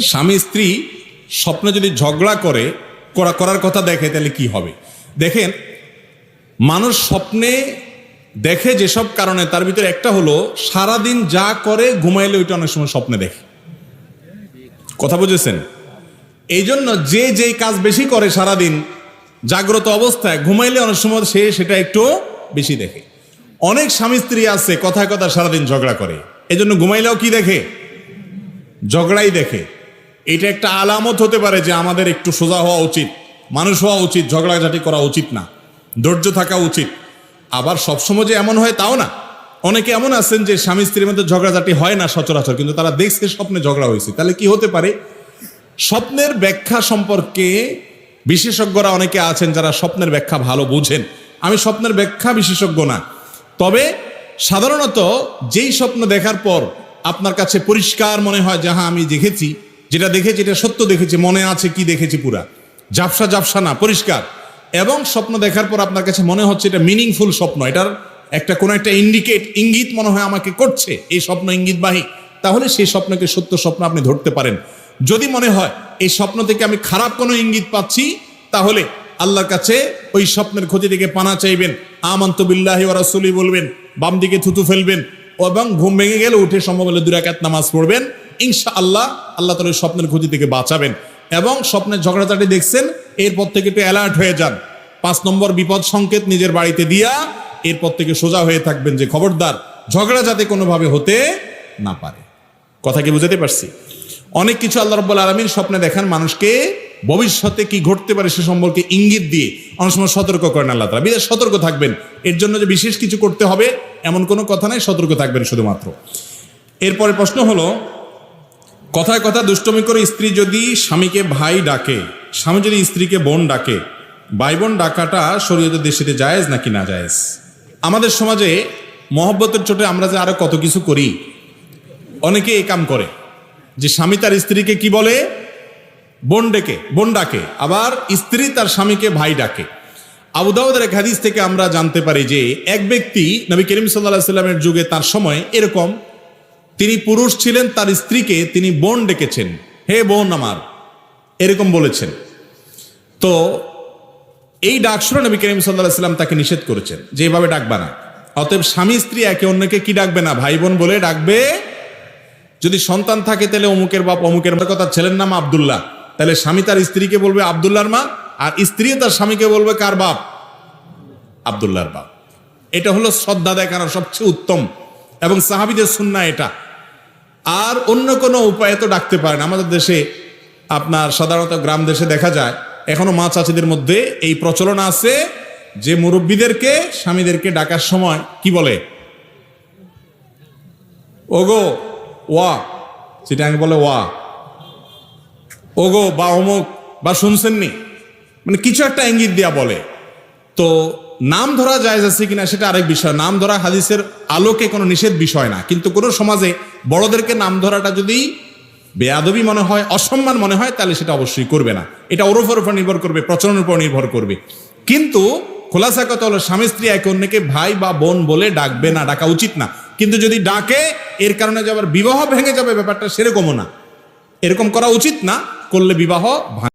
স্বামী স্ত্রী স্বপ্নে যদি ঝগড়া করে, করা, করার কথা দেখে, তাহলে কি হবে? দেখেন, মানুষ স্বপ্নে দেখে যেসব কারণে, তার ভিতরে একটা হলো, সারাদিন যা করে, ঘুমাইলে ওইটা অনেক সময় স্বপ্নে দেখে। কথা বুঝেছেন? এই জন্য যে যেই কাজ বেশি করে সারাদিন, জাগ্রত অবস্থায়, ঘুমাইলে অনেক সময় সে সেটা একটু বেশি দেখে। অনেক স্বামী স্ত্রী আছে, কথায় কথা সারাদিন ঝগড়া করে। এই জন্য ঘুমাইলেও কি দেখে? ঝগড়াই দেখে। এটা একটা আলামত হতে পারে যে আমাদের একটু সোজা হওয়া উচিত, মানুষ হওয়া উচিত, ঝগড়াঝাটি করা উচিত না, ধৈর্য থাকা উচিত। আবার সবসময় যে এমন হয় তাও না। অনেকে এমন আছেন যে স্বামী স্ত্রীর মধ্যে ঝগড়াঝাটি হয় না সচরাচর, কিন্তু তারা দেখছে স্বপ্নে ঝগড়া হয়েছে। তাহলে কি হতে পারে? স্বপ্নের ব্যাখ্যা সম্পর্কে বিশেষজ্ঞরা অনেকে আছেন যারা স্বপ্নের ব্যাখ্যা ভালো বুঝেন। আমি স্বপ্নের ব্যাখ্যা বিশেষজ্ঞ না। তবে সাধারণত যেই স্বপ্ন দেখার পর আপনার কাছে পরিষ্কার মনে হয় যাহা আমি দেখেছি। যেটা দেখেছি, এটা সত্য দেখেছি, মনে আছে কি দেখেছি পুরা। জাপসা জাপসা না, পরিষ্কার। এবং স্বপ্ন দেখার পর আপনার কাছে মনে হচ্ছে এটা মিনিংফুল স্বপ্ন, এটার একটা কোনো একটা ইন্ডিকেট ইঙ্গিত মনে হয় আমাকে করছে, এই স্বপ্ন ইঙ্গিতবাহী। তাহলে সেই স্বপ্নকে সত্য স্বপ্ন আপনি ধরতে পারেন। যদি মনে হয় এই স্বপ্ন থেকে আমি খারাপ কোনো ইঙ্গিত পাচ্ছি, তাহলে আল্লাহর কাছে ওই স্বপ্নের ক্ষতি থেকে পানা চাইবেন। আমন্ত বিল্লাহি ওয়া রাসূলি বলবেন, বাম দিকে থুতু ফেলবেন এবং ঘুম ভেঙে গেলে উঠে সম্ভব হলে দুরাকাত নামাজ পড়বেন। ইনশা আল্লাহ আল্লাহ তালা স্বপ্নের ক্ষতি থেকে বাঁচাবেন এবং স্বপ্নের ঝগড়াঝাটি দেখছেন, এরপর থেকে একটু অ্যালার্ট হয়ে যান। পাঁচ নম্বর বিপদ সংকেত নিজের বাড়িতে দিয়া এরপর থেকে সোজা হয়ে থাকবেন যে খবরদার, ঝগড়া যাতে কোনোভাবে হতে না পারে। কথা কি বুঝাতে পারছি? অনেক কিছু আল্লাহ রব্বুল আলমীর স্বপ্নে দেখান মানুষকে ভবিষ্যতে কি ঘটতে পারে সে সম্পর্কে ইঙ্গিত দিয়ে। অনেক সময় সতর্ক করেন আল্লাহ তালা বিদেশ সতর্ক থাকবেন। এর জন্য যে বিশেষ কিছু করতে হবে, এমন কোনো কথা নাই, সতর্ক থাকবেন শুধুমাত্র। এরপরে প্রশ্ন হলো কথায় কথা দুষ্টমি করে স্ত্রী যদি স্বামীকে ভাই ডাকে, স্বামী যদি স্ত্রীকে বোন ডাকে ভাই বোন ডাকাটা শরীয়তের দেশে জায়েজ নাকি না জায়েজ? আমাদের সমাজে মহব্বতের চোটে আমরা যে আরও কত কিছু করি, অনেকে এ কাম করে যে স্বামী তার স্ত্রীকে কি বলে? বোন ডেকে, বোন ডাকে, আবার স্ত্রী তার স্বামীকে ভাই ডাকে। আবু দাউদের এক হাদিস থেকে আমরা জানতে পারি যে এক ব্যক্তি নবী করিম সাল্লাহ সাল্লামের যুগে তার সময় এরকম তিনি পুরুষ ছিলেন, তার স্ত্রীকে তিনি বোন ডেকেছেন। হে বোন আমার, এরকম বলেছেন। তো এই ডাক শুনে নবী করিম সাল্লাম তাকে নিষেধ করেছেন যে এভাবে ডাকবা না। অতএব স্বামী স্ত্রী একে অন্যকে কি ডাকবে না? ভাই বোন বলে ডাকবে। যদি সন্তান থাকে তাহলে অমুকের বাপ, অমুকের কথা ছেলের নাম আবদুল্লাহ। তাহলে স্বামী তার স্ত্রীকে বলবে আবদুল্লাহর মা, আর স্ত্রী তার স্বামীকে বলবে কার বাপ? আবদুল্লাহর বাপ। এটা হলো শ্রদ্ধা দেখানোর সবচেয়ে উত্তম এবং সাহাবিদের সুন্না এটা। আর অন্য কোনো উপায়ে তো ডাকতে পারেন আমাদের দেশে আপনার সাধারণত গ্রাম দেশে দেখা যায়, এখনও মা চাচিদের মধ্যে এই প্রচলন আছে যে মুরব্বীদেরকে, স্বামীদেরকে ডাকার সময় কি বলে? ওগো, ওয়া, চিটাং বলে ওয়া। ওগো, বা অমুক, বা শুনছেননি? মানে কিছু একটা ইঙ্গিত দিয়া বলে। তো নাম ধরা যায় আছে কিনা সেটা আরেক বিষয়। নাম ধরা হাদিসের আলোকে কোনো নিষেধ বিষয় না। কিন্তু কোনো সমাজে বড়দেরকে নাম ধরাটা যদি বেয়াদবি মনে হয়, অসম্মান মনে হয়, তাহলে সেটা অবশ্যই করবে না। এটা ওরফের উপর নির্ভর করবে, প্রচলনের উপর নির্ভর করবে। কিন্তু খোলাসা কথা হলো, স্বামী স্ত্রী একে অন্যকে ভাই বা বোন বলে ডাকবে না, ডাকা উচিত না। কিন্তু যদি ডাকে, এর কারণে যে আবার বিবাহ ভেঙে যাবে, ব্যাপারটা সেরকমও না। এরকম করা উচিত না, করলে বিবাহ